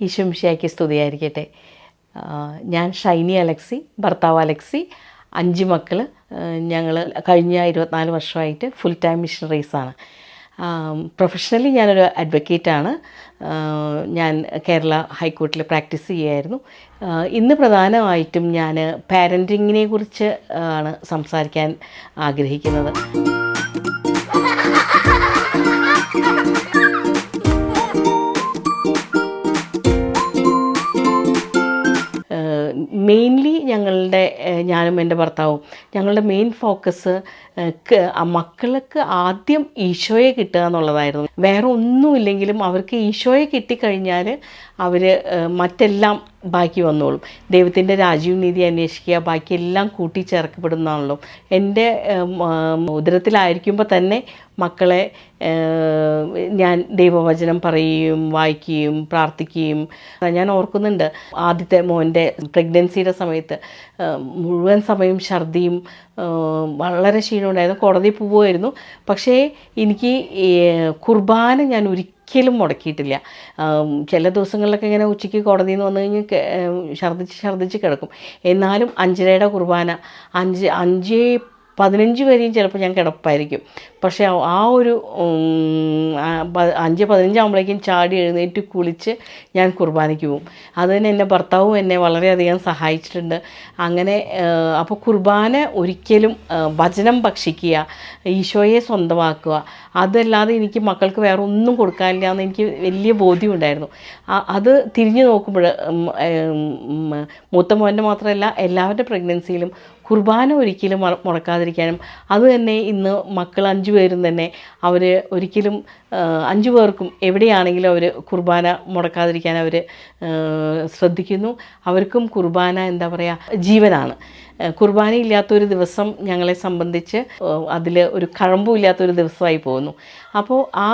ഈശ്വംശിയാക്കി സ്തുതിയായിരിക്കട്ടെ. ഞാൻ ഷൈനി അലക്സി ഭർത്താവ് അലക്സി അഞ്ച് മക്കൾ ഞങ്ങൾ കഴിഞ്ഞ ഇരുപത്തിനാല് വർഷമായിട്ട് ഫുൾ ടൈം മിഷണറീസാണ് പ്രൊഫഷണലി ഞാനൊരു അഡ്വക്കേറ്റാണ് ഞാൻ കേരള ഹൈക്കോർട്ടിൽ പ്രാക്ടീസ് ചെയ്യായിരുന്നു. ആ, ഇന്ന് പ്രധാനമായിട്ടും ഞാൻ പാരന്റിങ്ങിനെ കുറിച്ച് ആണ് സംസാരിക്കാൻ ആഗ്രഹിക്കുന്നത്. മെയിൻലി ഞങ്ങളുടെ ഞാനും എന്റെ ഭർത്താവും ഞങ്ങളുടെ മെയിൻ ഫോക്കസ് മക്കൾക്ക് ആദ്യം ഈശോയെ കിട്ടുക എന്നുള്ളതായിരുന്നു. വേറെ ഒന്നുമില്ലെങ്കിലും അവർക്ക് ഈശോയെ കിട്ടിക്കഴിഞ്ഞാൽ അവർ മറ്റെല്ലാം ബാക്കി വന്നോളും. ദൈവത്തിന്റെ രാജീവ് നീതി അന്വേഷിക്കുക ബാക്കിയെല്ലാം കൂട്ടിച്ചേർക്കപ്പെടുന്നതാണല്ലോ. എന്റെ ഉദരത്തിലായിരിക്കുമ്പോൾ തന്നെ മക്കളെ ഞാൻ ദൈവവചനം പറയുകയും വായിക്കുകയും പ്രാർത്ഥിക്കുകയും ഞാൻ ഓർക്കുന്നുണ്ട് ആദ്യത്തെ മോന്റെ പ്രഗ്നൻസിയുടെ സമയത്ത്. മുഴുവൻ സമയം ഛർദിയും വളരെ ക്ഷീണമുണ്ടായിരുന്നു. കോടതി പോവുമായിരുന്നു. പക്ഷേ എനിക്ക് കുർബാന ഞാൻ ഒരിക്കലും മുടക്കിയിട്ടില്ല. ആം, ചില ദിവസങ്ങളിലൊക്കെ ഇങ്ങനെ ഉച്ചയ്ക്ക് കോടതിയിൽ നിന്ന് വന്നു കഴിഞ്ഞ് കെ- ഏം, ഛർദ്ദിച്ച് ഛർദ്ദിച്ച് കിടക്കും. എന്നാലും അഞ്ചരയുടെ കുർബാന അഞ്ച് അഞ്ച് പതിനഞ്ച് വരെയും ചിലപ്പോൾ ഞാൻ കിടപ്പായിരിക്കും. പക്ഷേ ആ- ഒരു അഞ്ച് പതിനഞ്ചാകുമ്പോഴേക്കും ചാടി എഴുന്നേറ്റ് കുളിച്ച് ഞാൻ കുർബാനയ്ക്ക് പോകും. അത് തന്നെ എന്റെ ഭർത്താവും എന്നെ വളരെയധികം സഹായിച്ചിട്ടുണ്ട്. അങ്ങനെ അപ്പോൾ കുർബാന ഒരിക്കലും ഭജനം ഭക്ഷിക്കുക ഈശോയെ സ്വന്തമാക്കുക അതല്ലാതെ എനിക്ക് മക്കൾക്ക് വേറെ ഒന്നും കൊടുക്കാനില്ല എന്ന് എനിക്ക് വലിയ ബോധ്യമുണ്ടായിരുന്നു അത് തിരിഞ്ഞു നോക്കുമ്പോൾ മൂത്ത മോന്റെ മാത്രമല്ല എല്ലാവരുടെ പ്രഗ്നൻസിയിലും കുർബാന ഒരിക്കലും മുടക്കാതിരിക്കാനും അത് തന്നെ ഇന്ന് മക്കൾ അഞ്ചു പേരും തന്നെ അവർ ഒരിക്കലും അഞ്ചു പേർക്കും എവിടെയാണെങ്കിലും അവർ കുർബാന മുടക്കാതിരിക്കാൻ അവർ ശ്രദ്ധിക്കുന്നു. അവർക്കും കുർബാന എന്താ പറയുക ജീവനാണ്. കുർബാന ഇല്ലാത്തൊരു ദിവസം ഞങ്ങളെ സംബന്ധിച്ച് അതിൽ ഒരു കഴമ്പും ഇല്ലാത്തൊരു ദിവസമായി പോകുന്നു. അപ്പോൾ ആ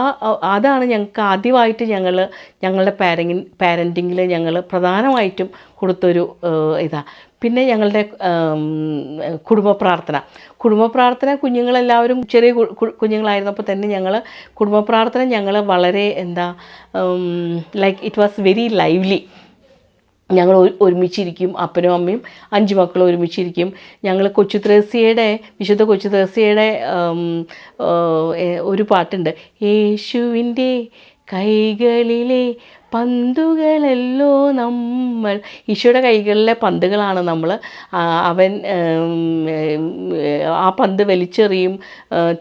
അതാണ് ഞങ്ങൾക്ക് ആദ്യമായിട്ട് ഞങ്ങൾ ഞങ്ങളുടെ പാരങ്ങി പാരന്റിങ്ങിൽ ഞങ്ങൾ പ്രധാനമായിട്ടും കൊടുത്തൊരു ഇതാ പിന്നെ ഞങ്ങളുടെ കുടുംബ പ്രാർത്ഥന. കുടുംബ പ്രാർത്ഥന കുഞ്ഞുങ്ങളെല്ലാവരും ചെറിയ കുഞ്ഞുങ്ങളായിരുന്നപ്പോൾ തന്നെ ഞങ്ങൾ കുടുംബ പ്രാർത്ഥന ഞങ്ങൾ വളരെ എന്താ like it was very lively ഞങ്ങൾ ഒരു- ഒരുമിച്ചിരിക്കും അപ്പനും അമ്മയും അഞ്ച് മക്കളും ഒരുമിച്ചിരിക്കും. ഞങ്ങൾ കൊച്ചു ത്രേസ്യയുടെ വിശുദ്ധ കൊച്ചു ത്രേസ്യയുടെ ഒരു പാട്ടുണ്ട്. യേശുവിന്റെ കൈകളിലെ പന്തുകളല്ലോ നമ്മൾ. ഈശോയുടെ കൈകളിലെ പന്തുകളാണ് നമ്മൾ. അവൻ ആ പന്ത് വലിച്ചെറിയും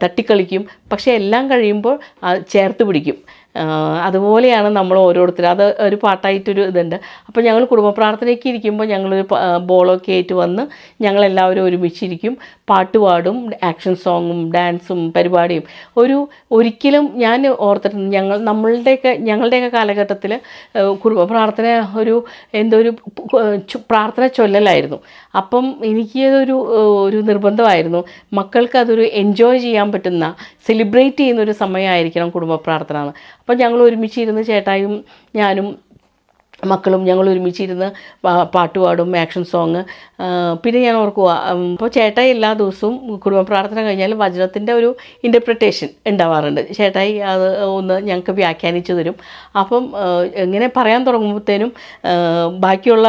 തട്ടിക്കളിക്കും. പക്ഷേ എല്ലാം കഴിയുമ്പോൾ ചേർത്ത് പിടിക്കും. അതുപോലെയാണ് നമ്മൾ ഓരോരുത്തരും. അത് ഒരു പാട്ടായിട്ടൊരു ഇതുണ്ട്. അപ്പോൾ ഞങ്ങൾ കുടുംബ പ്രാർത്ഥനയ്ക്ക് ഇരിക്കുമ്പോൾ ഞങ്ങളൊരു ബോളൊക്കെ ആയിട്ട് വന്ന് ഞങ്ങളെല്ലാവരും ഒരുമിച്ചിരിക്കും. പാട്ട് പാടും ആക്ഷൻ സോങ്ങും ഡാൻസും പരിപാടിയും. ഒരു ഒരിക്കലും ഞാൻ ഓർത്തിട്ടുണ്ട് ഞങ്ങൾ നമ്മളുടെയൊക്കെ ഞങ്ങളുടെയൊക്കെ കാലഘട്ടത്തിൽ കുടുംബ പ്രാർത്ഥന ഒരു എന്തോ ഒരു പ്രാർത്ഥന ചൊല്ലലായിരുന്നു. അപ്പം എനിക്ക് അതൊരു ഒരു നിർബന്ധമായിരുന്നു. മക്കൾക്ക് അതൊരു എൻജോയ് ചെയ്യാൻ പറ്റുന്ന സെലിബ്രേറ്റ് ചെയ്യുന്ന ഒരു സമയമായിരിക്കണം കുടുംബ പ്രാർത്ഥന എന്ന്. അപ്പം ഞങ്ങൾ ഒരുമിച്ചിരുന്ന് ചേട്ടായും ഞാനും മക്കളും ഞങ്ങൾ ഒരുമിച്ചിരുന്ന് പാട്ട് പാടും ആക്ഷൻ സോങ് പിന്നെ ഞാൻ ഓർക്കുക ഇപ്പോൾ ചേട്ടായി എല്ലാ ദിവസവും കുടുംബ പ്രാർത്ഥന കഴിഞ്ഞാൽ വചനത്തിന്റെ ഒരു ഇന്റർപ്രിട്ടേഷൻ ഉണ്ടാവാറുണ്ട്. ചേട്ടായി അത് ഒന്ന് ഞങ്ങൾക്ക് വ്യാഖ്യാനിച്ചു തരും. അപ്പം ഇങ്ങനെ പറയാൻ തുടങ്ങുമ്പോഴത്തേനും ബാക്കിയുള്ള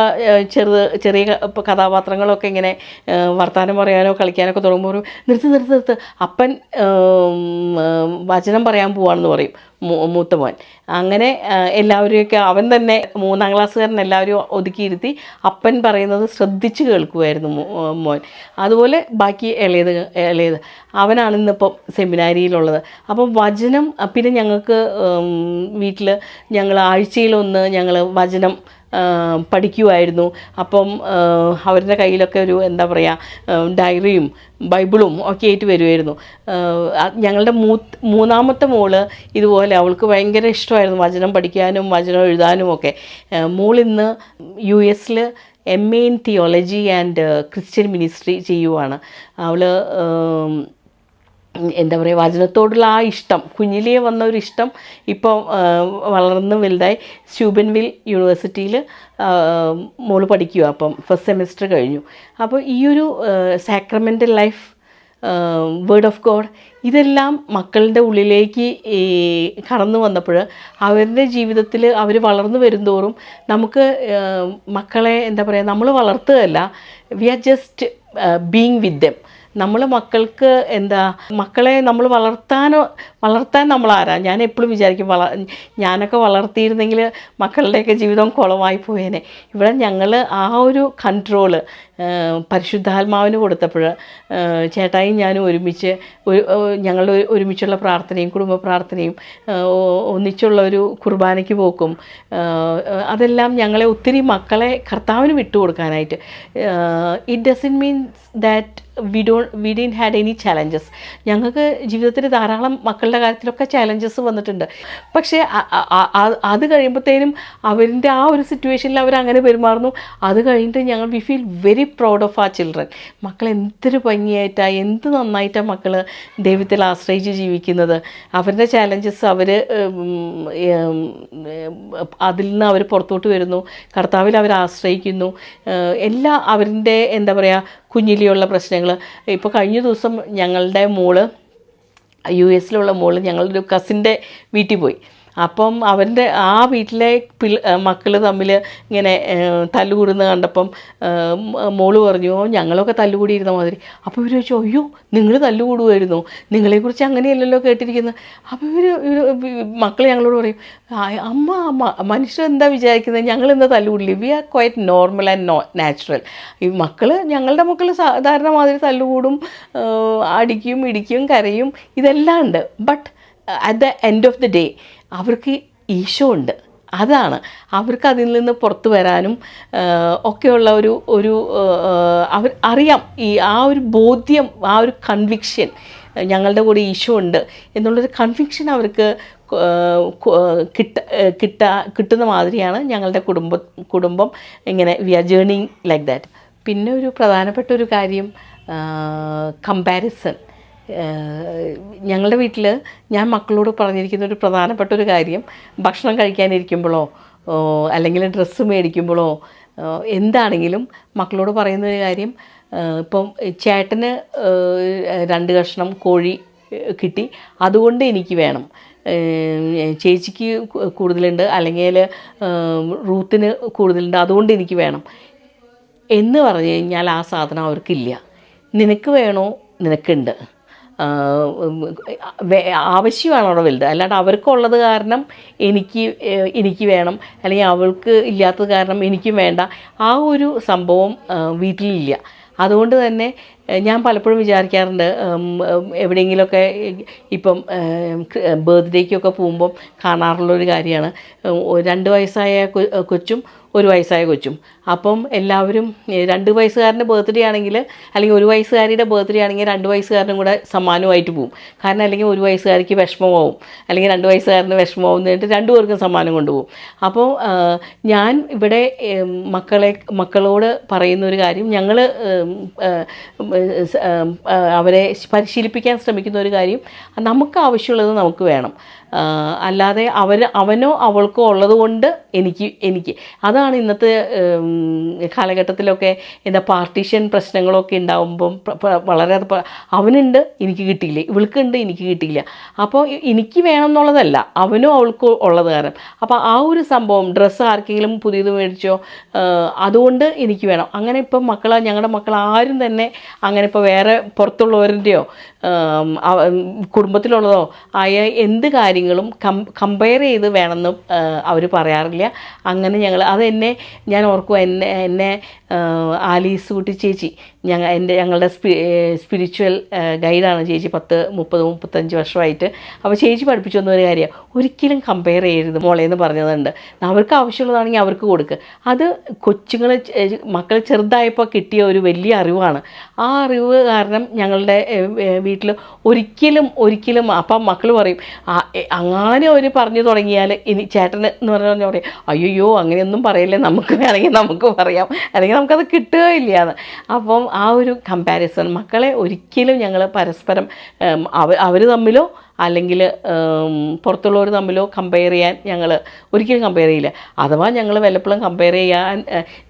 ചെറു ചെറിയ കഥാപാത്രങ്ങളൊക്കെ ഇങ്ങനെ വർത്തമാനം പറയാനോ കളിക്കാനൊക്കെ തുടങ്ങുമ്പോൾ ഒരു നിർത്ത് നിർത്ത് നിർത്ത്. അപ്പൻ വചനം പറയാൻ പോവാണെന്ന് പറയും. മൂത്ത മോൻ അങ്ങനെ എല്ലാവരെയൊക്കെ അവൻ തന്നെ മൂന്നാം ക്ലാസ്സുകാരൻ എല്ലാവരും ഒതുക്കിയിരുത്തി അപ്പൻ പറയുന്നത് ശ്രദ്ധിച്ച് കേൾക്കുമായിരുന്നു മോൻ. അതുപോലെ ബാക്കി ഇളയത് ഇളയത്. അവനാണ് ഇന്നിപ്പം സെമിനാരിയിലുള്ളത്. അപ്പം വചനം പിന്നെ ഞങ്ങൾക്ക് വീട്ടിൽ ഞങ്ങൾ ആഴ്ചയിലൊന്ന് ഞങ്ങൾ വചനം പഠിക്കുമായിരുന്നു അപ്പം അവരുടെ കയ്യിലൊക്കെ ഒരു എന്താ പറയുക ഡയറിയും ബൈബിളും ഒക്കെ ആയിട്ട് വരുമായിരുന്നു ഞങ്ങളുടെ മൂ മൂന്നാമത്തെ മോൾ ഇതുപോലെ അവൾക്ക് ഭയങ്കര ഇഷ്ടമായിരുന്നു വചനം പഠിക്കാനും വചനം എഴുതാനും ഒക്കെ. മോളിന്ന് യു എസിൽ M A in theology and Christian ministry ചെയ്യുവാണ്. അവൾ എന്താ പറയുക വചനത്തോടുള്ള ആ ഇഷ്ടം കുഞ്ഞിലേ വന്ന ഒരു ഇഷ്ടം ഇപ്പോൾ വളർന്ന് വലുതായി സ്യൂബൻവിൽ യൂണിവേഴ്സിറ്റിയിൽ മോൾ പഠിക്കുക അപ്പം ഫസ്റ്റ് സെമിസ്റ്റർ കഴിഞ്ഞു. അപ്പോൾ ഈ ഒരു sacramental life word of God ഇതെല്ലാം മക്കളുടെ ഉള്ളിലേക്ക് കടന്നു വന്നപ്പോൾ അവരുടെ ജീവിതത്തിൽ അവർ വളർന്നു വരുന്തോറും നമുക്ക് മക്കളെ എന്താ പറയുക നമ്മൾ വളർത്തുകയല്ല we are just being with them നമ്മൾ മക്കൾക്ക് എന്താ മക്കളെ നമ്മൾ വളർത്താനോ വളർത്താൻ നമ്മൾ ആരാ ഞാൻ എപ്പോഴും വിചാരിക്കും വള ഞാനൊക്കെ വളർത്തിയിരുന്നെങ്കിൽ മക്കളുടെയൊക്കെ ജീവിതം കുളമായി പോയേനെ. ഇവിടെ ഞങ്ങൾ ആ ഒരു കൺട്രോൾ പരിശുദ്ധാത്മാവിന് കൊടുത്തപ്പോൾ ചേട്ടായും ഞാനും ഒരുമിച്ച് ഒരു ഒരു- ഒരുമിച്ചുള്ള പ്രാർത്ഥനയും കുടുംബ പ്രാർത്ഥനയും ഒന്നിച്ചുള്ള ഒരു കുർബാനയ്ക്ക് പോക്കും. അതെല്ലാം ഞങ്ങളെ ഒത്തിരി മക്കളെ കർത്താവിന് വിട്ടുകൊടുക്കാനായിട്ട്. It doesn't means that we do we didn't had any challenges ഞങ്ങൾക്ക് ജീവിതത്തിൽ ധാരാളം മക്കളുടെ കാര്യത്തിലൊക്കെ ചാലഞ്ചസ് വന്നിട്ടുണ്ട്. പക്ഷേ അത് കഴിയുമ്പോഴത്തേനും അവരിന്റെ ആ ഒരു സിറ്റുവേഷനിൽ അവർ അങ്ങനെ പെരുമാറുന്നു. അത് കഴിഞ്ഞിട്ട് ഞങ്ങൾ we feel very proud of ആ ചിൽഡ്രൻ മക്കൾ എന്തൊരു ഭംഗിയായിട്ടാണ് എന്ത് നന്നായിട്ടാണ് മക്കൾ ദൈവത്തിൽ ആശ്രയിച്ച് ജീവിക്കുന്നത്. അവരുടെ ചാലഞ്ചസ് അവർ അതിൽ നിന്ന് അവർ പുറത്തോട്ട് വരുന്നു. കർത്താവിൽ അവർ ആശ്രയിക്കുന്നു. എല്ലാ അവരിന്റെ എന്താ പറയുക കുഞ്ഞിലെയുള്ള പ്രശ്നങ്ങൾ ഇപ്പോൾ കഴിഞ്ഞ ദിവസം ഞങ്ങളുടെ മോൾ യു എസിലുള്ള മോൾ ഞങ്ങളുടെ ഒരു കസിന്റെ വീട്ടിൽ പോയി. അപ്പം അവന്റെ ആ വീട്ടിലെ പിള്ള മക്കൾ തമ്മിൽ ഇങ്ങനെ തല്ലുകൂടുന്ന കണ്ടപ്പം മോൾ പറഞ്ഞു "ഓ, ഞങ്ങളൊക്കെ തല്ലുകൂടിയിരുന്ന മാതിരി. അപ്പോൾ ഇവർ ചോദിച്ചു അയ്യോ നിങ്ങൾ തല്ലുകൂടുമായിരുന്നു നിങ്ങളെക്കുറിച്ച് അങ്ങനെയല്ലല്ലോ കേട്ടിരിക്കുന്നത് അപ്പോൾ ഇവർ മക്കൾ ഞങ്ങളോട് പറയും "ആ, അമ്മ മ- മനുഷ്യർ എന്താ വിചാരിക്കുന്നത് ഞങ്ങൾ എന്താ തല്ലുകൂടില്ല? We are quite normal and no natural ഈ മക്കൾ ഞങ്ങളുടെ മക്കൾ സാധാരണ മാതിരി തല്ലുകൂടും അടിക്കും ഇടിക്കും കരയും ഇതെല്ലാം ഉണ്ട്. But at the end of the day അവർക്ക് ഈശോ ഉണ്ട്. അതാണ്. അവർക്ക് അതിൽ നിന്ന് പുറത്തു വരാനും ഒക്കെയുള്ള ഒരു ഒരു അവർ അറിയാം. ഈ ആ ഒരു ബോധ്യം ആ ഒരു കൺവിക്ഷൻ ഞങ്ങളുടെ കൂടെ ഈശോ ഉണ്ട് എന്നുള്ളൊരു കൺവിക്ഷൻ അവർക്ക് കിട്ട കിട്ട കിട്ടുന്ന മാതിരിയാണ് ഞങ്ങളുടെ കുടുംബ കുടുംബം ഇങ്ങനെ we are journeying like that പിന്നെ ഒരു പ്രധാനപ്പെട്ട ഒരു കാര്യം കമ്പാരിസൺ ഞങ്ങളുടെ വീട്ടിൽ ഞാൻ മക്കളോട് പറഞ്ഞിരിക്കുന്ന ഒരു പ്രധാനപ്പെട്ട ഒരു കാര്യം. ഭക്ഷണം കഴിക്കാനിരിക്കുമ്പോഴോ അല്ലെങ്കിൽ ഡ്രസ്സ് മേടിക്കുമ്പോഴോ എന്താണെങ്കിലും മക്കളോട് പറയുന്ന ഒരു കാര്യം ഇപ്പം ചേട്ടന് രണ്ട് കഷ്ണം കോഴി കിട്ടി അതുകൊണ്ട് എനിക്ക് വേണം. ചേച്ചിക്ക് കൂടുതലുണ്ട് അല്ലെങ്കിൽ റൂത്തിന് കൂടുതലുണ്ട് അതുകൊണ്ട് എനിക്ക് വേണം. എന്ന് പറഞ്ഞു കഴിഞ്ഞാൽ ആ സാധനം അവർക്കില്ല. നിനക്ക് വേണോ? നിനക്കുണ്ട്. ആവശ്യമാണ് വലുത്? അല്ലാണ്ട് അവർക്കുള്ളത് കാരണം എനിക്ക് എനിക്ക് വേണം. അല്ലെങ്കിൽ അവൾക്ക് ഇല്ലാത്തത് കാരണം എനിക്കും വേണ്ട. ആ ഒരു സംഭവം വീട്ടിലില്ല. അതുകൊണ്ട് തന്നെ ഞാൻ പലപ്പോഴും വിചാരിക്കാറുണ്ട് എവിടെയെങ്കിലുമൊക്കെ ഇപ്പം ബർത്ത്ഡേക്കൊക്കെ പോകുമ്പം കാണാറുള്ളൊരു കാര്യമാണ്. രണ്ട് വയസ്സായ കൊച്ചും ഒരു വയസ്സായ കൊച്ചും. അപ്പം എല്ലാവരും രണ്ട് വയസ്സുകാരന്റെ ബർത്ത്ഡേ ആണെങ്കിൽ അല്ലെങ്കിൽ ഒരു വയസ്സുകാരിയുടെ ബർത്ത്ഡേ ആണെങ്കിൽ രണ്ട് വയസ്സുകാരനും കൂടെ സമ്മാനമായിട്ട് പോകും കാരണം അല്ലെങ്കിൽ ഒരു വയസ്സുകാരിക്ക് വിഷമമാവും അല്ലെങ്കിൽ രണ്ട് വയസ്സുകാരന് വിഷമമാവും എന്നിട്ട് രണ്ടുപേർക്കും രണ്ടു പേർക്കും സമ്മാനം കൊണ്ടുപോകും. അപ്പോൾ ഞാൻ ഇവിടെ മക്കളെ മക്കളോട് പറയുന്ന ഒരു കാര്യം ഞങ്ങൾ അവരെ പരിശീലിപ്പിക്കാൻ ശ്രമിക്കുന്ന ഒരു കാര്യം നമുക്ക് ആവശ്യമുള്ളത് നമുക്ക് വേണം. അല്ലാതെ അവർ അവനോ അവൾക്കോ ഉള്ളത് കൊണ്ട് എനിക്ക് എനിക്ക്. അതാണ് ഇന്നത്തെ കാലഘട്ടത്തിലൊക്കെ എന്താ പാർട്ടീഷൻ പ്രശ്നങ്ങളൊക്കെ ഉണ്ടാകുമ്പം വളരെ അവനുണ്ട് എനിക്ക് കിട്ടിയില്ല. ഇവൾക്കുണ്ട് എനിക്ക് കിട്ടിയില്ല. അപ്പോൾ എനിക്ക് വേണം എന്നുള്ളതല്ല അവനോ അവൾക്കോ ഉള്ളത് കാരണം. അപ്പോൾ ആ ഒരു സംഭവം ഡ്രസ്സ് ആർക്കെങ്കിലും പുതിയത് മേടിച്ചോ അതുകൊണ്ട് എനിക്ക് വേണം. അങ്ങനെ ഇപ്പം മക്കൾ ഞങ്ങളുടെ മക്കൾ ആരും തന്നെ അങ്ങനെ ഇപ്പോൾ വേറെ പുറത്തുള്ളവരുടെയോ കുടുംബത്തിലുള്ളതോ ആയ എന്ത് കാര്യങ്ങളും കം കമ്പയർ ചെയ്ത് വേണമെന്ന് അവർ പറയാറില്ല. അങ്ങനെ ഞങ്ങൾ അതെന്നെ ഞാൻ ഓർക്കുക എന്നെ എന്നെ ആലീസ് കുട്ടി ചേച്ചി. ഞങ്ങൾ എന്റെ ഞങ്ങളുടെ സ്പി സ്പിരിച്വൽ ഗൈഡാണ് ചേച്ചി. പത്ത് മുപ്പത് മുപ്പത്തഞ്ച് വർഷമായിട്ട്. അപ്പോൾ ചേച്ചി പഠിപ്പിച്ചു തന്ന ഒരു കാര്യം ഒരിക്കലും കമ്പയർ ചെയ്യരുത് മോളെ എന്ന് പറഞ്ഞതുണ്ട്. അവർക്ക് ആവശ്യമുള്ളതാണെങ്കിൽ അവർക്ക് കൊടുക്കുക അത് കൊച്ചുങ്ങൾ മക്കൾ ചെറുതായപ്പോൾ കിട്ടിയ ഒരു വലിയ അറിവാണ്. ആ അറിവ് കാരണം ഞങ്ങളുടെ വീട്ടിൽ ഒരിക്കലും ഒരിക്കലും അപ്പം മക്കൾ പറയും അങ്ങനെ ഒരു പറഞ്ഞു തുടങ്ങിയാൽ ഇനി ചേട്ടൻ എന്ന് പറഞ്ഞാൽ പറയും. അയ്യോ അങ്ങനെയൊന്നും പറയില്ലേ. നമുക്ക് വേണമെങ്കിൽ നമുക്ക് പറയാം. അല്ലെങ്കിൽ നമുക്കത് കിട്ടുകയില്ല എന്ന് അപ്പം ആ ഒരു കമ്പാരിസൺ മക്കളെ ഒരിക്കലും ഞങ്ങൾ പരസ്പരം അവർ തമ്മിലോ അല്ലെങ്കിൽ പുറത്തുള്ളവർ തമ്മിലോ കമ്പയർ ചെയ്യാൻ ഞങ്ങൾ ഒരിക്കലും കമ്പയർ ചെയ്യില്ല. അഥവാ ഞങ്ങൾ വല്ലപ്പോഴും കമ്പയർ ചെയ്യാൻ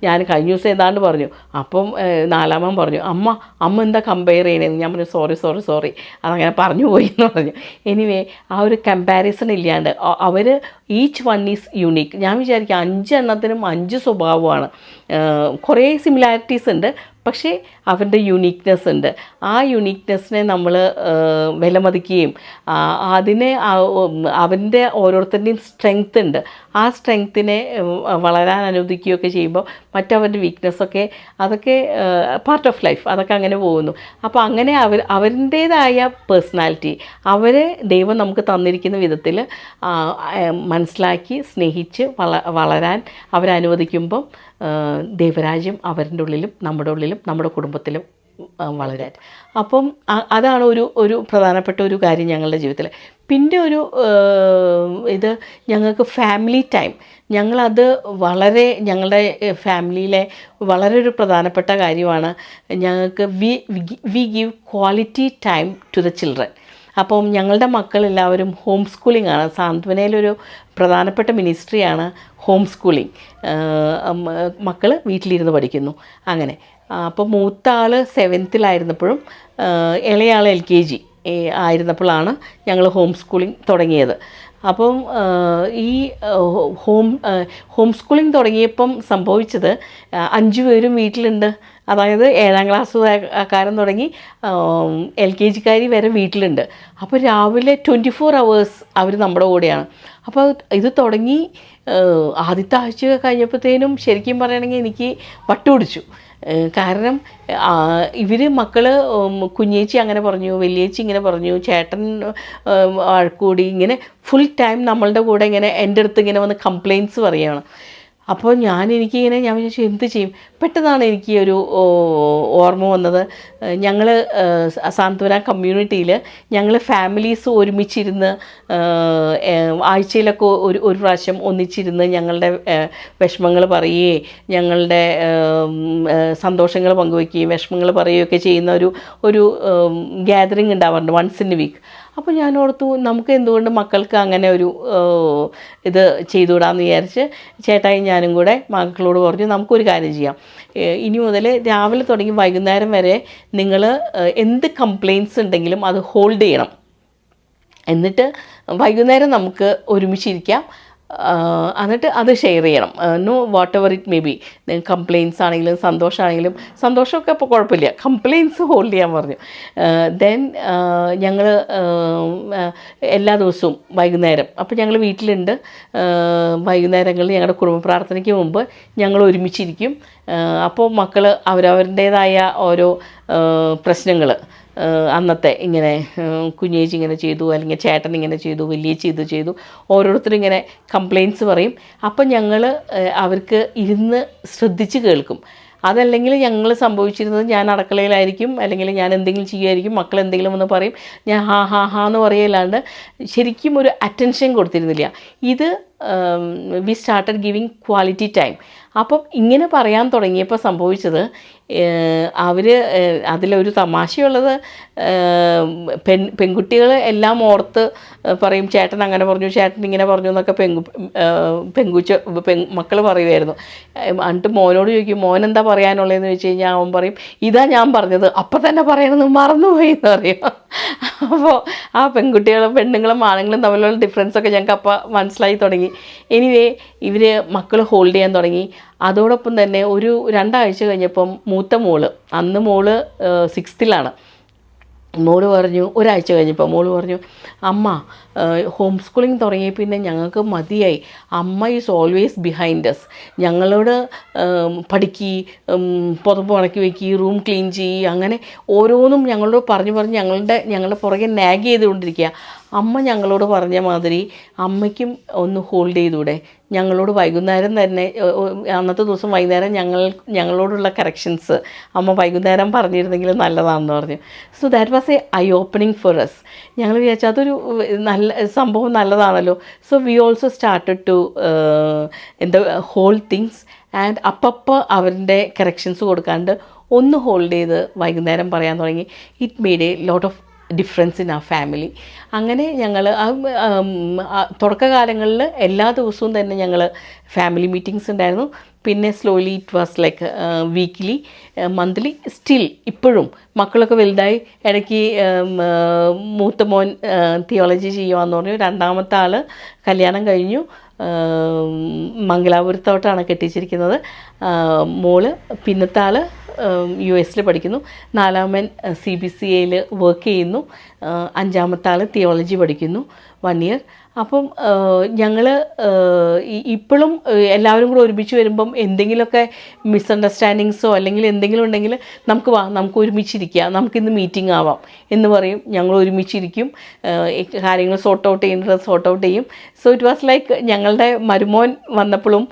ഞാൻ കഴിഞ്ഞ ദിവസം ഏതാണ്ട് പറഞ്ഞു. അപ്പം നാലാമൻ പറഞ്ഞു അമ്മ അമ്മ എന്താ കമ്പയർ ചെയ്യണേന്ന് ഞാൻ പറഞ്ഞു സോറി സോറി സോറി അതങ്ങനെ പറഞ്ഞു പോയി എന്ന് പറഞ്ഞു. എനിവേ ആ ഒരു കമ്പാരിസൺ ഇല്ലാണ്ട് അവർ ഈച്ച് വൺ ഈസ് യുണീക്ക് ഞാൻ വിചാരിക്കും അഞ്ചെണ്ണത്തിനും അഞ്ച് സ്വഭാവമാണ്. കുറേ സിമിലാരിറ്റീസ് ഉണ്ട് പക്ഷേ അവരുടെ യുണീക്നെസ് ഉണ്ട്. ആ യുണീക്നെസ്സിനെ നമ്മൾ വിലമതിക്കുകയും അതിനെ അവന്റെ ഓരോരുത്തരുടെയും സ്ട്രെങ്ത് ഉണ്ട്. ആ സ്ട്രെങ്ത്തിനെ വളരാൻ അനുവദിക്കുകയൊക്കെ ചെയ്യുമ്പോൾ മറ്റവരുടെ വീക്ക്നെസ്സൊക്കെ അതൊക്കെ പാർട്ട് ഓഫ് ലൈഫ് അതൊക്കെ അങ്ങനെ പോകുന്നു. അപ്പോൾ അങ്ങനെ അവർ അവരുടേതായ പേഴ്സണാലിറ്റി അവരെ ദൈവം നമുക്ക് തന്നിരിക്കുന്ന വിധത്തിൽ മനസ്സിലാക്കി സ്നേഹിച്ച് വള വളരാൻ അവരനുവദിക്കുമ്പം ദൈവരാജ്യം അവരുടെ ഉള്ളിലും നമ്മുടെ ഉള്ളിലും നമ്മുടെ കുടുംബത്തിലും വളരാൻ അപ്പം അതാണ് ഒരു ഒരു പ്രധാനപ്പെട്ട ഒരു കാര്യം ഞങ്ങളുടെ ജീവിതത്തിൽ പിന്നെ ഒരു ഇത് ഞങ്ങൾക്ക് ഫാമിലി ടൈം ഞങ്ങളത് വളരെ ഞങ്ങളുടെ ഫാമിലിയിലെ വളരെ ഒരു പ്രധാനപ്പെട്ട കാര്യമാണ് ഞങ്ങൾക്ക് we we give quality time to the children അപ്പം ഞങ്ങളുടെ മക്കളെല്ലാവരും ഹോം സ്കൂളിംഗ് ആണ്. സാന്ത്വനയിലൊരു പ്രധാനപ്പെട്ട മിനിസ്ട്രിയാണ് ഹോം സ്കൂളിംഗ് മക്കൾ വീട്ടിലിരുന്ന് പഠിക്കുന്നു. അങ്ങനെ. അപ്പോൾ മൂത്ത ആൾ സെവൻത്തിലായിരുന്നപ്പോഴും ഇളയാൾ എൽ കെ ജി ആയിരുന്നപ്പോഴാണ് ഞങ്ങൾ ഹോം സ്കൂളിംഗ് തുടങ്ങിയത്. അപ്പം ഈ ഹോം ഹോം സ്കൂളിംഗ് തുടങ്ങിയപ്പം സംഭവിച്ചത് അഞ്ചു പേരും വീട്ടിലുണ്ട്. അതായത് ഏഴാം ക്ലാസ് കാരം തുടങ്ങി എൽ കെ ജിക്കാരി വരെ വീട്ടിലുണ്ട്. അപ്പോൾ രാവിലെ ട്വന്റി ഫോർ അവേഴ്സ് അവർ നമ്മുടെ കൂടെയാണ്. അപ്പോൾ ഇത് തുടങ്ങി ആദ്യത്തെ ആഴ്ച കഴിഞ്ഞപ്പോഴത്തേനും ശരിക്കും പറയുകയാണെങ്കിൽ എനിക്ക് വട്ടുപിടിച്ചു കാരണം ഇവർ മക്കൾ കുഞ്ഞേച്ചി അങ്ങനെ പറഞ്ഞു വലിയേച്ചി ഇങ്ങനെ പറഞ്ഞു ചേട്ടൻ ആൾക്കൂടി ഇങ്ങനെ ഫുൾ ടൈം നമ്മളുടെ കൂടെ ഇങ്ങനെ എന്റെ അടുത്ത് ഇങ്ങനെ വന്ന് കംപ്ലയിന്റ്സ് പറയുകയാണ് അപ്പോൾ ഞാൻ എനിക്കിങ്ങനെ ഞാൻ വിചാരിച്ചു എന്ത് ചെയ്യും? പെട്ടെന്നാണ് എനിക്ക് ഒരു ഓർമ്മ വന്നത്. ഞങ്ങൾ സാന്ത്വന കമ്മ്യൂണിറ്റിയിൽ ഞങ്ങൾ ഫാമിലീസ് ഒരുമിച്ചിരുന്ന് ആഴ്ചയിലൊക്കെ ഒരു ഒരു പ്രാവശ്യം ഒന്നിച്ചിരുന്ന് ഞങ്ങളുടെ വിഷമങ്ങൾ പറയുകയും ഞങ്ങളുടെ സന്തോഷങ്ങൾ പങ്കുവയ്ക്കുകയും വിഷമങ്ങൾ പറയുകയൊക്കെ ചെയ്യുന്ന ഒരു ഒരു ഗ്യാതറിങ് ഉണ്ടാവാറുണ്ട് വൺസ് ഇൻ വീക്ക് അപ്പോൾ ഞാൻ ഓർത്തു നമുക്ക് എന്തുകൊണ്ട് മക്കൾക്ക് അങ്ങനെ ഒരു ഇത് ചെയ്തുകൂടാന്ന് വിചാരിച്ച് ചേട്ടായി ഞാനും കൂടെ മക്കളോട് പറഞ്ഞു നമുക്കൊരു കാര്യം ചെയ്യാം. ഇനി മുതൽ രാവിലെ തുടങ്ങി വൈകുന്നേരം വരെ നിങ്ങൾ എന്ത് കംപ്ലയിൻസ് ഉണ്ടെങ്കിലും അത് ഹോൾഡ് ചെയ്യണം. എന്നിട്ട് വൈകുന്നേരം നമുക്ക് ഒരുമിച്ചിരിക്കാം എന്നിട്ട് അത് ഷെയർ ചെയ്യണം. No whatever it may be complaints ആണെങ്കിലും സന്തോഷമാണെങ്കിലും സന്തോഷമൊക്കെ ഇപ്പോൾ കുഴപ്പമില്ല. കംപ്ലയിൻസ് ഹോൾഡ് ചെയ്യാൻ പറഞ്ഞു. ദെൻ ഞങ്ങൾ എല്ലാ ദിവസവും വൈകുന്നേരം അപ്പോൾ ഞങ്ങൾ വീട്ടിലുണ്ട്. വൈകുന്നേരങ്ങളിൽ ഞങ്ങളുടെ കുടുംബ പ്രാർത്ഥനയ്ക്ക് മുമ്പ് ഞങ്ങൾ ഒരുമിച്ചിരിക്കും. അപ്പോൾ മക്കൾ അവരവരുടേതായ ഓരോ പ്രശ്നങ്ങൾ അന്നത്തെ ഇങ്ങനെ കുഞ്ഞേച്ചി ഇങ്ങനെ ചെയ്തു അല്ലെങ്കിൽ ചേട്ടൻ ഇങ്ങനെ ചെയ്തു വലിയേച്ചി ഇത് ചെയ്തു ഓരോരുത്തരും ഇങ്ങനെ കംപ്ലയിൻസ് പറയും. അപ്പം ഞങ്ങൾ അവർക്ക് ഇരുന്ന് ശ്രദ്ധിച്ച് കേൾക്കും. അതല്ലെങ്കിൽ ഞങ്ങൾ സംഭവിച്ചിരുന്നത് ഞാൻ അടുക്കളയിലായിരിക്കും അല്ലെങ്കിൽ ഞാൻ എന്തെങ്കിലും ചെയ്യുമായിരിക്കും മക്കൾ എന്തെങ്കിലും ഒന്ന് പറയും ഞാൻ ഹാ ഹാ ഹാ എന്ന് പറയല്ലാണ്ട് ശരിക്കും ഒരു അറ്റൻഷൻ കൊടുത്തിരുന്നില്ല. ഇത് we started giving quality time അപ്പം ഇങ്ങനെ പറയാൻ തുടങ്ങിയപ്പോൾ സംഭവിച്ചത് അവർ അതിലൊരു തമാശയുള്ളത് പെൺ പെൺകുട്ടികൾ എല്ലാം ഓർത്ത് പറയും ചേട്ടൻ അങ്ങനെ പറഞ്ഞു ചേട്ടൻ ഇങ്ങനെ പറഞ്ഞു എന്നൊക്കെ പെങ്കു പെങ്കുച്ച മക്കൾ പറയുമായിരുന്നു എന്നിട്ട് മോനോട് ചോദിക്കും മോൻ എന്താ പറയാനുള്ളതെന്ന് ചോദിച്ചു കഴിഞ്ഞാൽ അവൻ പറയും ഇതാ ഞാൻ പറഞ്ഞത് അപ്പം തന്നെ പറയണമെന്ന് മറന്നുപോയി എന്ന് പറയും. അപ്പോൾ ആ പെൺകുട്ടികളും പെണ്ണുങ്ങളും ആണുങ്ങളും തമ്മിലുള്ള ഡിഫറൻസൊക്കെ ഞങ്ങൾക്ക് അപ്പോൾ മനസ്സിലായി തുടങ്ങി. എനിവേ ഇവർ മക്കൾ ഹോൾഡ് ചെയ്യാൻ തുടങ്ങി. അതോടൊപ്പം തന്നെ ഒരു രണ്ടാഴ്ച കഴിഞ്ഞപ്പം മൂത്ത മോൾ അന്ന് മോൾ സിക്സ്ത്തിലാണ് മോൾ പറഞ്ഞു ഒരാഴ്ച കഴിഞ്ഞപ്പോൾ മോൾ പറഞ്ഞു അമ്മ ഹോം സ്കൂളിംഗ് തുടങ്ങിയ പിന്നെ ഞങ്ങൾക്ക് മതിയായി. അമ്മ ഈസ് ഓൾവേസ് ബിഹൈൻഡ് അസ് ഞങ്ങളോട് പഠിക്കി പുറപ്പ് ഉണക്കി വെക്കി റൂം ക്ലീൻ ചെയ്യി അങ്ങനെ ഓരോന്നും ഞങ്ങളോട് പറഞ്ഞു പറഞ്ഞ് ഞങ്ങളുടെ ഞങ്ങളുടെ പുറകെ നാഗ് ചെയ്തുകൊണ്ടിരിക്കുക അമ്മ ഞങ്ങളോട് പറഞ്ഞ മാതിരി അമ്മയ്ക്കും ഒന്ന് ഹോൾഡ് ചെയ്തൂടെ. ഞങ്ങളോട് വൈകുന്നേരം തന്നെ അന്നത്തെ ദിവസം വൈകുന്നേരം ഞങ്ങൾ ഞങ്ങളോടുള്ള കറക്ഷൻസ് അമ്മ വൈകുന്നേരം പറഞ്ഞിരുന്നെങ്കിൽ നല്ലതാണെന്ന് പറഞ്ഞു. So that was a eye opening for us ഞങ്ങൾ വിചാരിച്ചു അതൊരു നല്ല സംഭവം നല്ലതാണല്ലോ. So we also started to എന്താ ഹോൾ തിങ്സ് ആൻഡ് അപ്പപ്പോൾ അവരുടെ കറക്ഷൻസ് കൊടുക്കാണ്ട് ഒന്ന് ഹോൾഡ് ചെയ്ത് വൈകുന്നേരം പറയാൻ തുടങ്ങി. It made a lot of difference in ആ ഫാമിലി അങ്ങനെ ഞങ്ങൾ തുടക്കകാലങ്ങളിൽ എല്ലാ ദിവസവും തന്നെ ഞങ്ങൾ ഫാമിലി മീറ്റിങ്സ് ഉണ്ടായിരുന്നു. പിന്നെ slowly it was like weekly monthly still ഇപ്പോഴും മക്കളൊക്കെ വലുതായി ഇടയ്ക്ക് മൂത്ത മോൻ തിയോളജി ചെയ്യുവാന്ന് പറഞ്ഞു രണ്ടാമത്തെ ആൾ കല്യാണം കഴിഞ്ഞു. മംഗലാപുരത്തോട്ടാണ് കെട്ടിച്ചിരിക്കുന്നത്. മോൾ പിന്നത്താൾ യു എസിൽ പഠിക്കുന്നു. നാലാമൻ സി ബി സി എയിൽ വർക്ക് ചെയ്യുന്നു. അഞ്ചാമത്താൾ തിയോളജി പഠിക്കുന്നു. വൺ ഇയർ അപ്പം ഞങ്ങൾ ഇപ്പോഴും എല്ലാവരും കൂടെ ഒരുമിച്ച് വരുമ്പം എന്തെങ്കിലുമൊക്കെ മിസ്അണ്ടർസ്റ്റാൻഡിങ്സോ അല്ലെങ്കിൽ എന്തെങ്കിലും ഉണ്ടെങ്കിൽ നമുക്ക് വാ നമുക്ക് ഒരുമിച്ചിരിക്കാം നമുക്കിന്ന് മീറ്റിംഗ് ആവാം എന്ന് പറയും. ഞങ്ങൾ ഒരുമിച്ചിരിക്കും. കാര്യങ്ങൾ സോർട്ട് ഔട്ട് ചെയ്യുന്നത് സോർട്ട് ഔട്ട് ചെയ്യും. സോ ഇറ്റ് വാസ് ലൈക്ക് ഞങ്ങളുടെ മരുമോൻ വന്നപ്പോഴും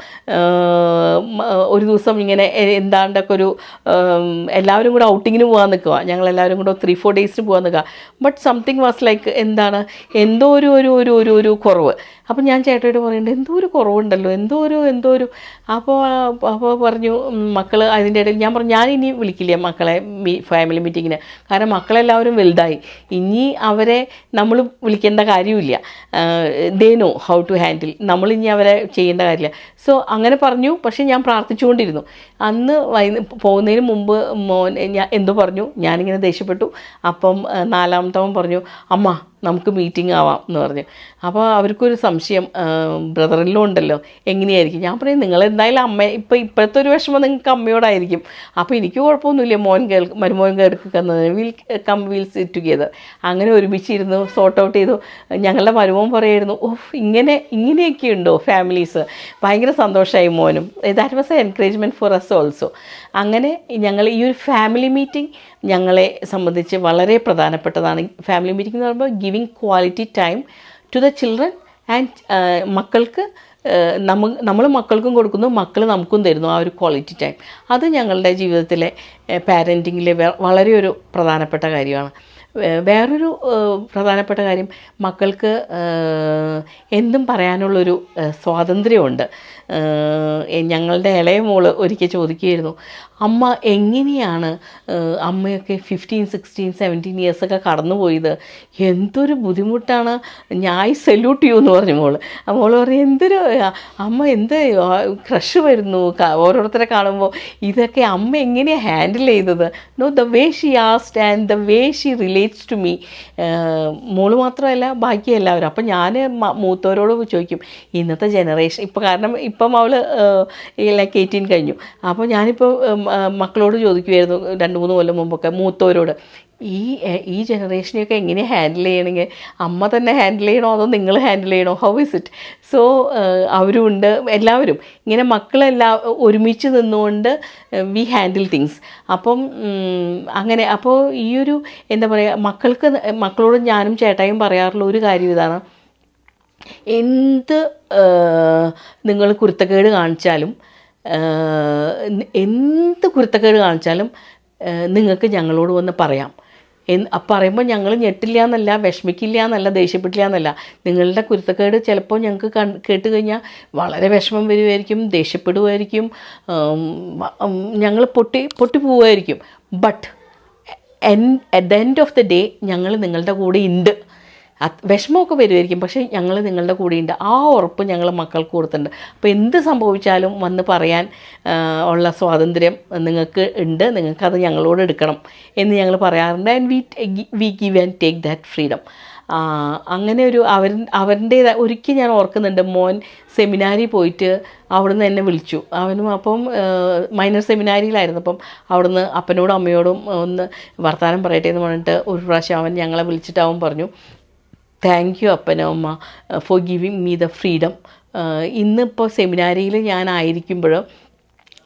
ഒരു ദിവസം ഇങ്ങനെ എന്താണ്ടൊക്കെ ഒരു എല്ലാവരും കൂടെ ഔട്ടിങ്ങിന് പോകാൻ നിൽക്കുക. ഞങ്ങൾ എല്ലാവരും കൂടെ ത്രീ ഫോർ ഡേയ്സിന് പോകാൻ നിൽക്കുക. ബട്ട് സംതിങ് വാസ് ലൈക്ക് എന്താണ് എന്തോ ഒരു ഒരു ഒരു ഒരു കുറവ്. അപ്പം ഞാൻ ചേട്ടയോട് പറയുന്നുണ്ട് എന്തോ ഒരു കുറവുണ്ടല്ലോ എന്തോ ഒരു എന്തോ ഒരു. അപ്പോൾ അപ്പോൾ പറഞ്ഞു മക്കൾ അതിന്റെ ഇടയിൽ ഞാൻ പറഞ്ഞു ഞാൻ ഇനി വിളിക്കില്ല മക്കളെ മീ ഫാമിലി മീറ്റിങ്ങിന് കാരണം മക്കളെല്ലാവരും വലുതായി. ഇനി അവരെ നമ്മൾ വിളിക്കേണ്ട കാര്യമില്ല they know how to handle നമ്മൾ ഇനി അവരെ ചെയ്യേണ്ട കാര്യമില്ല. സോ അങ്ങനെ പറഞ്ഞു. പക്ഷേ ഞാൻ പ്രാർത്ഥിച്ചുകൊണ്ടിരുന്നു. അന്ന് വൈകുന്ന പോകുന്നതിന് മുമ്പ് മോൻ ഞാൻ എന്തോ പറഞ്ഞു. ഞാനിങ്ങനെ ദേഷ്യപ്പെട്ടു. അപ്പം നാലാമത്തവൻ പറഞ്ഞു അമ്മ നമുക്ക് മീറ്റിംഗ് ആവാം എന്ന് പറഞ്ഞു. അപ്പോൾ അവർക്കൊരു സംശയം ബ്രദറിലും ഉണ്ടല്ലോ. എങ്ങനെയായിരിക്കും? ഞാൻ പറയും നിങ്ങൾ എന്തായാലും അമ്മ ഇപ്പം ഇപ്പോഴത്തെ ഒരു വിഷമം നിങ്ങൾക്ക് അമ്മയോടായിരിക്കും. അപ്പോൾ എനിക്ക് കുഴപ്പമൊന്നുമില്ല മോൻ കേൾ മരുമോൻ കേൾക്കുന്നത് will come will sit together അങ്ങനെ ഒരുമിച്ചിരുന്നു സോർട്ട് ഔട്ട് ചെയ്തു. ഞങ്ങളുടെ മരുമോൻ പറയായിരുന്നു ഓഹ് ഇങ്ങനെ ഇങ്ങനെയൊക്കെ ഉണ്ടോ ഫാമിലീസ് ഭയങ്കര സന്തോഷമായി മോനും. That was a encouragement for us also അങ്ങനെ ഞങ്ങൾ ഈ ഒരു ഫാമിലി മീറ്റിംഗ് ഞങ്ങളെ സംബന്ധിച്ച് വളരെ പ്രധാനപ്പെട്ടതാണ്. ഫാമിലി മീറ്റിംഗ് എന്ന് പറയുമ്പോൾ giving quality time to the children and മക്കൾക്ക് നമ്മ നമ്മൾ മക്കൾക്കും കൊടുക്കുന്നു മക്കൾ നമുക്കും തരുന്നു ആ ഒരു ക്വാളിറ്റി ടൈം അത് ഞങ്ങളുടെ ജീവിതത്തിലെ പാരന്റിങ്ങിലെ വളരെ ഒരു പ്രധാനപ്പെട്ട കാര്യമാണ്. വേറൊരു പ്രധാനപ്പെട്ട കാര്യം മക്കൾക്ക് എന്തും പറയാനുള്ളൊരു സ്വാതന്ത്ര്യമുണ്ട്. ഞങ്ങളുടെ ഇളയ മോൾ ഒരിക്കൽ ചോദിക്കുകയായിരുന്നു അമ്മ എങ്ങനെയാണ് അമ്മയൊക്കെ ഫിഫ്റ്റീൻ സിക്സ്റ്റീൻ സെവന്റീൻ ഇയേഴ്സൊക്കെ കടന്നുപോയത്? എന്തൊരു ബുദ്ധിമുട്ടാണ്? ഞാൻ സല്യൂട്ട് ചെയ്യൂ എന്ന് പറഞ്ഞു മോൾ. മോൾ പറഞ്ഞു എന്തൊരു അമ്മ എന്ത് ക്രഷ് വരുന്നു? ഓരോരുത്തരെ കാണുമ്പോൾ ഇതൊക്കെ അമ്മ എങ്ങനെയാണ് ഹാൻഡിൽ ചെയ്തത്? Know the way she asked and the way she relates to me മോൾ മാത്രമല്ല ബാക്കി എല്ലാവരും. അപ്പം ഞാൻ മൂത്തവരോട് ചോദിക്കും ഇന്നത്തെ ജനറേഷൻ ഇപ്പോൾ കാരണം ഇപ്പം അവൾ ലൈക്ക് എയ്റ്റീൻ കഴിഞ്ഞു. അപ്പോൾ ഞാനിപ്പോൾ മക്കളോട് ചോദിക്കുമായിരുന്നു രണ്ട് മൂന്ന് കൊല്ലം മുമ്പൊക്കെ മൂത്തവരോട് ഈ ഈ ജനറേഷനെയൊക്കെ എങ്ങനെ ഹാൻഡിൽ ചെയ്യണമെങ്കിൽ അമ്മ തന്നെ ഹാൻഡിൽ ചെയ്യണോ അതോ നിങ്ങൾ ഹാൻഡിൽ ചെയ്യണോ? ഹൗ ഇസ് ഇറ്റ് സോ അവരും ഉണ്ട് എല്ലാവരും. ഇങ്ങനെ മക്കളെല്ലാം ഒരുമിച്ച് നിന്നുകൊണ്ട് വി ഹാൻഡിൽ തിങ്സ് അപ്പം അങ്ങനെ അപ്പോൾ ഈ ഒരു എന്താ പറയുക മക്കൾക്ക് മക്കളോട് ഞാനും ചേട്ടായും പറയാറുള്ള ഒരു കാര്യം ഇതാണ്. എന്ത് നിങ്ങൾ കുരുത്തക്കേട് കാണിച്ചാലും എന്ത് കുരുത്തക്കേട് കാണിച്ചാലും നിങ്ങൾക്ക് ഞങ്ങളോട് വന്ന് പറയാം. എന്ന് പറയുമ്പോൾ ഞങ്ങൾ ഞെട്ടില്ല എന്നല്ല വിഷമിക്കില്ല എന്നല്ല ദേഷ്യപ്പെട്ടില്ല എന്നല്ല നിങ്ങളുടെ കുരുത്തക്കേട് ചിലപ്പോൾ ഞങ്ങൾക്ക് കൺ കേട്ട് കഴിഞ്ഞാൽ വളരെ വിഷമം വരുമായിരിക്കും ദേഷ്യപ്പെടുമായിരിക്കും ഞങ്ങൾ പൊട്ടി പൊട്ടി പോവുമായിരിക്കും but and at the end of the day ഞങ്ങൾ നിങ്ങളുടെ കൂടെ ഉണ്ട് വിഷമമൊക്കെ വരുമായിരിക്കും പക്ഷേ ഞങ്ങൾ നിങ്ങളുടെ കൂടെയുണ്ട്. ആ ഉറപ്പ് ഞങ്ങൾ മക്കൾക്ക് കൊടുത്തിട്ടുണ്ട്. അപ്പോൾ എന്ത് സംഭവിച്ചാലും വന്ന് പറയാൻ ഉള്ള സ്വാതന്ത്ര്യം നിങ്ങൾക്ക് ഉണ്ട്. നിങ്ങൾക്കത് ഞങ്ങളോട് എടുക്കണം എന്ന് ഞങ്ങൾ പറയാറുണ്ട്. And we we give and take that freedom അങ്ങനെ ഒരു അവർ അവരുടേതായ ഒരിക്കൽ ഞാൻ ഓർക്കുന്നുണ്ട്. മോൻ സെമിനാരി പോയിട്ട് അവിടുന്ന് എന്നെ വിളിച്ചു. അവനും അപ്പം മൈനർ സെമിനാരിയിലായിരുന്നു അപ്പം അവിടുന്ന് അപ്പനോടും അമ്മയോടും ഒന്ന് വർത്തമാനം പറയട്ടെ എന്ന് പറഞ്ഞിട്ട് ഒരു പ്രാവശ്യം അവൻ ഞങ്ങളെ വിളിച്ചിട്ട് അവൻ പറഞ്ഞു താങ്ക് യു അപ്പനോ അമ്മ for giving me the freedom ഇന്നിപ്പോൾ സെമിനാരിയിൽ ഞാനായിരിക്കുമ്പോൾ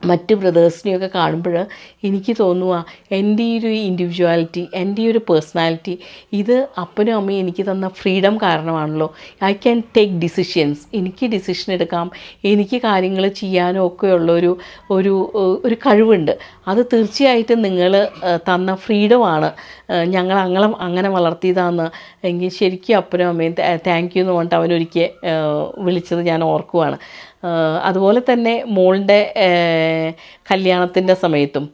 മറ്റ് ബ്രദേഴ്സിനെയൊക്കെ കാണുമ്പോൾ എനിക്ക് തോന്നുക എന്റെ ഈ ഒരു ഇൻഡിവിജ്വാലിറ്റി എന്റെ ഈ ഒരു പേഴ്സണാലിറ്റി ഇത് അപ്പനും അമ്മയും എനിക്ക് തന്ന ഫ്രീഡം കാരണമാണല്ലോ. ഐ ക്യാൻ ടേക്ക് ഡിസിഷൻസ് എനിക്ക് ഡിസിഷൻ എടുക്കാം. എനിക്ക് കാര്യങ്ങൾ ചെയ്യാനോ ഒക്കെ ഒരു ഒരു കഴിവുണ്ട്. അത് തീർച്ചയായിട്ടും നിങ്ങൾ തന്ന ഫ്രീഡമാണ് ഞങ്ങൾ അങ്ങനെ അങ്ങനെ വളർത്തിയതാന്ന് എങ്കിൽ ശരിക്കും അപ്പനും അമ്മയും താങ്ക് യു എന്ന് പറഞ്ഞിട്ട് അവനൊരിക്കൽ വിളിച്ചത് ഞാൻ ഓർക്കുവാണ്. അതുപോലെ തന്നെ മോളുടെ കല്യാണത്തിന്റെ സമയത്തും.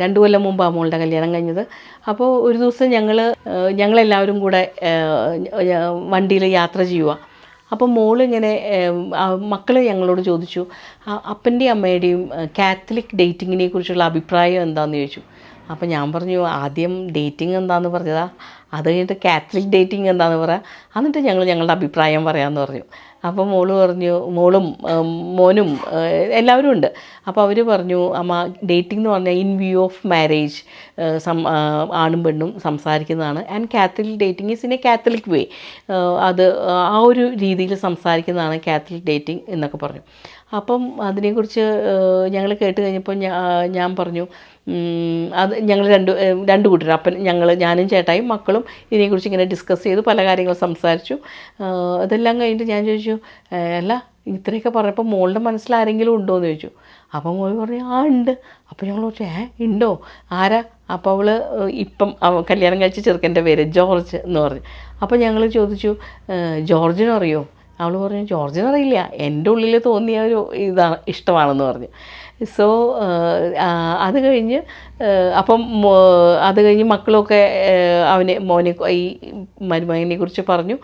രണ്ടു കൊല്ലം മുമ്പാണ് മോളുടെ കല്യാണം കഴിഞ്ഞത്. അപ്പോൾ ഒരു ദിവസം ഞങ്ങൾ ഞങ്ങളെല്ലാവരും കൂടെ വണ്ടിയിൽ യാത്ര ചെയ്യുക അപ്പോൾ മോളിങ്ങനെ മക്കൾ ഞങ്ങളോട് ചോദിച്ചു അപ്പന്റെയും അമ്മയുടെയും കാത്തലിക് ഡേറ്റിങ്ങിനെ കുറിച്ചുള്ള അഭിപ്രായം എന്താണെന്ന് ചോദിച്ചു. അപ്പോൾ ഞാൻ പറഞ്ഞു ആദ്യം ഡേറ്റിംഗ് എന്താണെന്ന് പറഞ്ഞതാ. അത് കഴിഞ്ഞിട്ട് കാത്തലിക് ഡേറ്റിംഗ് എന്താണെന്ന് പറയാം എന്നിട്ട് ഞങ്ങൾ ഞങ്ങളുടെ അഭിപ്രായം പറയാമെന്ന് പറഞ്ഞു. അപ്പോൾ മോൾ പറഞ്ഞു മോളും മോനും എല്ലാവരും ഉണ്ട്. അപ്പോൾ അവർ പറഞ്ഞു അമ്മ ഡേറ്റിംഗ് എന്ന് പറഞ്ഞാൽ in view of marriage some ആണും പെണ്ണും സംസാരിക്കുന്നതാണ്. And Catholic dating is in a Catholic way അത് ആ ഒരു രീതിയിൽ സംസാരിക്കുന്നതാണ് കാത്തലിക് ഡേറ്റിംഗ് എന്നൊക്കെ പറഞ്ഞു. അപ്പം അതിനെക്കുറിച്ച് ഞങ്ങൾ കേട്ട് കഴിഞ്ഞപ്പോൾ ഞാൻ പറഞ്ഞു അത് ഞങ്ങൾ രണ്ട് രണ്ട് കൂട്ടർ അപ്പൻ ഞങ്ങൾ ഞാനും ചേട്ടായും മക്കളും ഇതിനെക്കുറിച്ച് ഇങ്ങനെ ഡിസ്കസ് ചെയ്തു പല കാര്യങ്ങൾ സംസാരിച്ചു. അതെല്ലാം കഴിഞ്ഞിട്ട് ഞാൻ ചോദിച്ചു "ഏഹ്, അല്ല ഇത്രയൊക്കെ പറഞ്ഞപ്പോൾ മോളുടെ മനസ്സിൽ ആരെങ്കിലും ഉണ്ടോ? എന്ന് ചോദിച്ചു. അപ്പം മോൾ പറഞ്ഞു ആ ഉണ്ട്. അപ്പോൾ ഞങ്ങൾ ചോദിച്ചു ഏ ഉണ്ടോ ആരാ? അപ്പോൾ അവൾ ഇപ്പം കല്യാണം കഴിച്ച ചെറുക്കന്റെ പേര് ജോർജ് എന്ന് പറഞ്ഞു. അപ്പോൾ ഞങ്ങൾ ചോദിച്ചു "ഏഹ്, ജോർജിനറിയോ അവൾ പറഞ്ഞു ജോർജിനറിയില്ല എന്റെ ഉള്ളിൽ തോന്നിയ ഒരു ഇതാണ് ഇഷ്ടമാണെന്ന് പറഞ്ഞു. സോ അത് കഴിഞ്ഞ് അപ്പം അത് കഴിഞ്ഞ് മക്കളൊക്കെ അവനെ മോനെ ഈ മരുമകനെ കുറിച്ച് പറഞ്ഞു.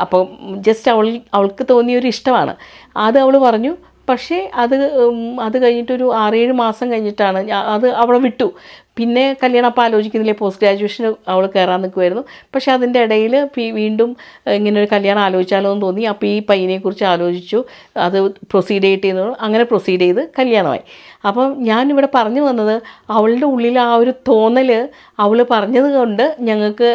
അപ്പം ജസ്റ്റ് അവൾ അവൾക്ക് തോന്നിയൊരു ഇഷ്ടമാണ്. അത് അവൾ പറഞ്ഞു. പക്ഷേ അത് അത് കഴിഞ്ഞിട്ടൊരു ആറേഴ് മാസം കഴിഞ്ഞിട്ടാണ് അത് അവളെ വിട്ടു. പിന്നെ കല്യാണം അപ്പം ആലോചിക്കുന്നില്ലേ പോസ്റ്റ് ഗ്രാജുവേഷന് അവൾ കയറാൻ നിൽക്കുമായിരുന്നു പക്ഷേ അതിന്റെ ഇടയിൽ വീണ്ടും ഇങ്ങനെ ഒരു കല്യാണം ആലോചിച്ചാലോ എന്ന് തോന്നി. അപ്പോൾ ഈ പയ്യനെക്കുറിച്ച് ആലോചിച്ചു. അത് പ്രൊസീഡ് ചെയ്തിട്ട് അങ്ങനെ പ്രൊസീഡ് ചെയ്ത് കല്യാണമായി. അപ്പം ഞാനിവിടെ പറഞ്ഞു വന്നത് അവളുടെ ഉള്ളിൽ ആ ഒരു തോന്നൽ അവൾ പറഞ്ഞത് കൊണ്ട് ഞങ്ങൾക്ക്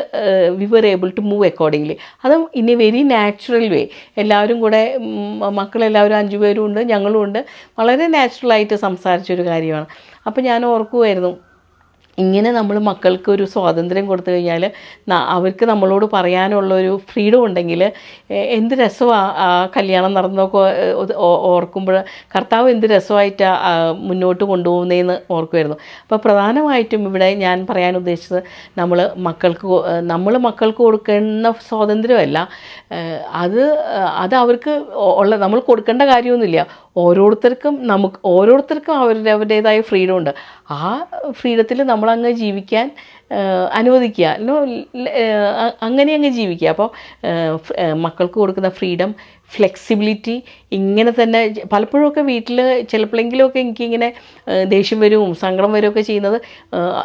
we were able to move accordingly അതും ഇനി വെരി നാച്ചുറൽ വേ എല്ലാവരും കൂടെ മക്കളെല്ലാവരും അഞ്ചു പേരും ഉണ്ട് ഞങ്ങളും ഉണ്ട്. വളരെ നാച്ചുറലായിട്ട് സംസാരിച്ചൊരു കാര്യമാണ്. അപ്പോൾ ഞാൻ ഓർക്കുമായിരുന്നു ഇങ്ങനെ നമ്മൾ മക്കൾക്ക് ഒരു സ്വാതന്ത്ര്യം കൊടുത്തു കഴിഞ്ഞാൽ അവർക്ക് നമ്മളോട് പറയാനുള്ള ഒരു ഫ്രീഡം ഉണ്ടെങ്കിൽ എന്ത് രസമാണ് ആ കല്യാണം നടന്നൊക്കെ ഓർക്കുമ്പോൾ കർത്താവ് എന്ത് രസമായിട്ടാണ് മുന്നോട്ട് കൊണ്ടുപോകുന്നതെന്ന് ഓർക്കുമായിരുന്നു. അപ്പോൾ പ്രധാനമായിട്ടും ഇവിടെ ഞാൻ പറയാൻ ഉദ്ദേശിച്ചത് നമ്മൾ മക്കൾക്ക് നമ്മൾ മക്കൾക്ക് കൊടുക്കുന്ന സ്വാതന്ത്ര്യമല്ല അത് അത് അവർക്ക് ഉള്ള നമ്മൾ കൊടുക്കേണ്ട കാര്യമൊന്നുമില്ല. ഓരോരുത്തർക്കും നമുക്ക് ഓരോരുത്തർക്കും അവരുടെ അവരുടേതായ ഫ്രീഡം ഉണ്ട്. ആ ഫ്രീഡത്തിൽ നമ്മളങ്ങ് ജീവിക്കാൻ അനുവദിക്കുക. അങ്ങനെ അങ്ങ് ജീവിക്കുക. അപ്പോൾ മക്കൾക്ക് കൊടുക്കുന്ന ഫ്രീഡം ഫ്ലെക്സിബിലിറ്റി ഇങ്ങനെ തന്നെ പലപ്പോഴൊക്കെ വീട്ടിൽ ചിലപ്പോഴെങ്കിലുമൊക്കെ എനിക്കിങ്ങനെ ദേഷ്യം വരും സങ്കടം വരുമൊക്കെ ചെയ്യുന്നത്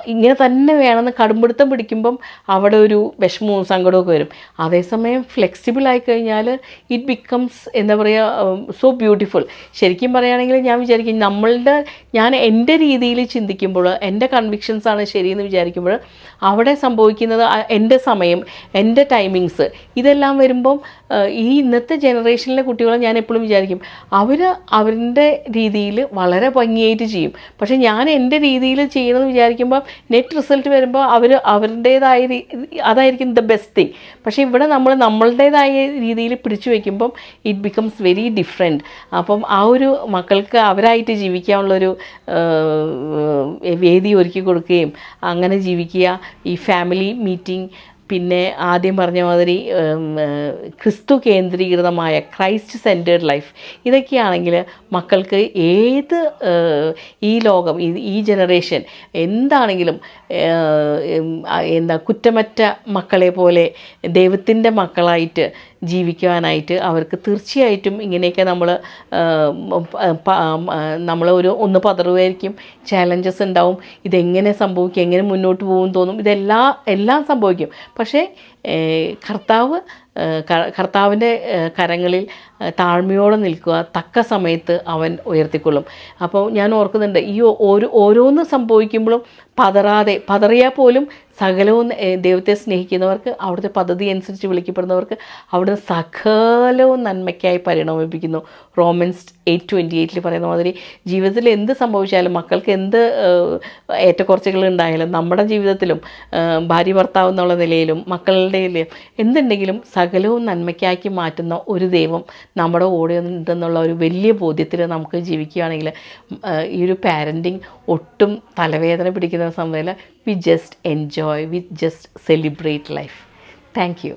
ഇങ്ങനെ തന്നെ വേണമെന്ന് കടുംപിടുത്തം പിടിക്കുമ്പം അവിടെ ഒരു വിഷമവും സങ്കടമൊക്കെ വരും. അതേസമയം ഫ്ലെക്സിബിൾ ആയി കഴിഞ്ഞാൽ ഇറ്റ് ബിക്കംസ് എന്താ പറയുക സോ ബ്യൂട്ടിഫുൾ ശരിക്കും പറയുകയാണെങ്കിൽ ഞാൻ വിചാരിക്കും നമ്മളുടെ ഞാൻ എന്റെ രീതിയിൽ ചിന്തിക്കുമ്പോൾ എന്റെ കൺവിക്ഷൻസ് ആണ് ശരിയെന്ന് വിചാരിക്കുമ്പോൾ അവിടെ സംഭവിക്കുന്നത് എന്റെ സമയം എന്റെ ടൈമിങ്സ് ഇതെല്ലാം വരുമ്പം ഈ ഇന്നത്തെ ജനറേഷനിലെ കുട്ടികളെ ഞാൻ എപ്പോഴും വിചാരിക്കും അവർ അവരുടെ രീതിയിൽ വളരെ ഭംഗിയായിട്ട് ചെയ്യും. പക്ഷെ ഞാൻ എന്റെ രീതിയിൽ ചെയ്യണമെന്ന് വിചാരിക്കുമ്പോൾ നെറ്റ് റിസൾട്ട് വരുമ്പോൾ അവർ അവരുടേതായ അതായിരിക്കും ദ ബെസ്റ്റ് തിങ് പക്ഷേ ഇവിടെ നമ്മൾ നമ്മളുടേതായ രീതിയിൽ പിടിച്ചു വയ്ക്കുമ്പം ഇറ്റ് ബിക്കംസ് വെരി ഡിഫറെന്റ് അപ്പം ആ ഒരു മക്കൾക്ക് അവരായിട്ട് ജീവിക്കാനുള്ളൊരു വേദി ഒരുക്കി കൊടുക്കുകയും അങ്ങനെ ജീവിക്കുക ഈ ഫാമിലി മീറ്റിംഗ് പിന്നെ ആദ്യം പറഞ്ഞ മാതിരി ക്രിസ്തു കേന്ദ്രീകൃതമായ ക്രൈസ്റ്റ് സെന്റേഡ് ലൈഫ് ഇതൊക്കെയാണെങ്കിൽ മക്കൾക്ക് ഏത് ഈ ലോകം ഈ ജനറേഷൻ എന്താണെങ്കിലും എന്താ കുറ്റമറ്റ മക്കളെ പോലെ ദൈവത്തിന്റെ മക്കളായിട്ട് ജീവിക്കുവാനായിട്ട് അവർക്ക് തീർച്ചയായിട്ടും ഇങ്ങനെയൊക്കെ നമ്മൾ നമ്മൾ ഒരു ഒന്ന് പതറുമായിരിക്കും ചാലഞ്ചസ് ഉണ്ടാവും. ഇതെങ്ങനെ സംഭവിക്കും? എങ്ങനെ മുന്നോട്ട് പോകും തോന്നും. ഇതെല്ലാം എല്ലാം സംഭവിക്കും. പക്ഷേ കർത്താവ് കർത്താവിന്റെ കരങ്ങളിൽ താഴ്മയോടെ നിൽക്കുക തക്ക സമയത്ത് അവൻ ഉയർത്തിക്കൊള്ളും. അപ്പോൾ ഞാൻ ഓർക്കുന്നുണ്ട് ഈ ഓരോ ഓരോന്ന് സംഭവിക്കുമ്പോഴും പതറാതെ പതറിയാൽ പോലും സകലവും ദൈവത്തെ സ്നേഹിക്കുന്നവർക്ക് അവിടുത്തെ പദ്ധതി അനുസരിച്ച് വിളിക്കപ്പെടുന്നവർക്ക് അവിടുന്ന് സകലവും നന്മയ്ക്കായി പരിണമിപ്പിക്കുന്നു റോമൻസ് എയ്റ്റ് ട്വന്റി എയ്റ്റിൽ പറയുന്ന മാതിരി ജീവിതത്തിൽ എന്ത് സംഭവിച്ചാലും മക്കൾക്ക് എന്ത് ഏറ്റക്കുറച്ചുകൾ ഉണ്ടായാലും നമ്മുടെ ജീവിതത്തിലും ഭാര്യ ഭർത്താവ് എന്നുള്ള നിലയിലും മക്കളുടെ എന്തുണ്ടെങ്കിലും സകലവും നന്മയ്ക്കാക്കി മാറ്റുന്ന ഒരു ദൈവം നമ്മുടെ കൂടെ ഉണ്ടെന്നുള്ള ഒരു വലിയ ബോധ്യത്തിൽ നമുക്ക് ജീവിക്കുകയാണെങ്കിൽ ഈ ഒരു പാരന്റിങ് ഒട്ടും തലവേദന പിടിക്കുന്ന സമയത്ത് we just enjoy we just celebrate life thank you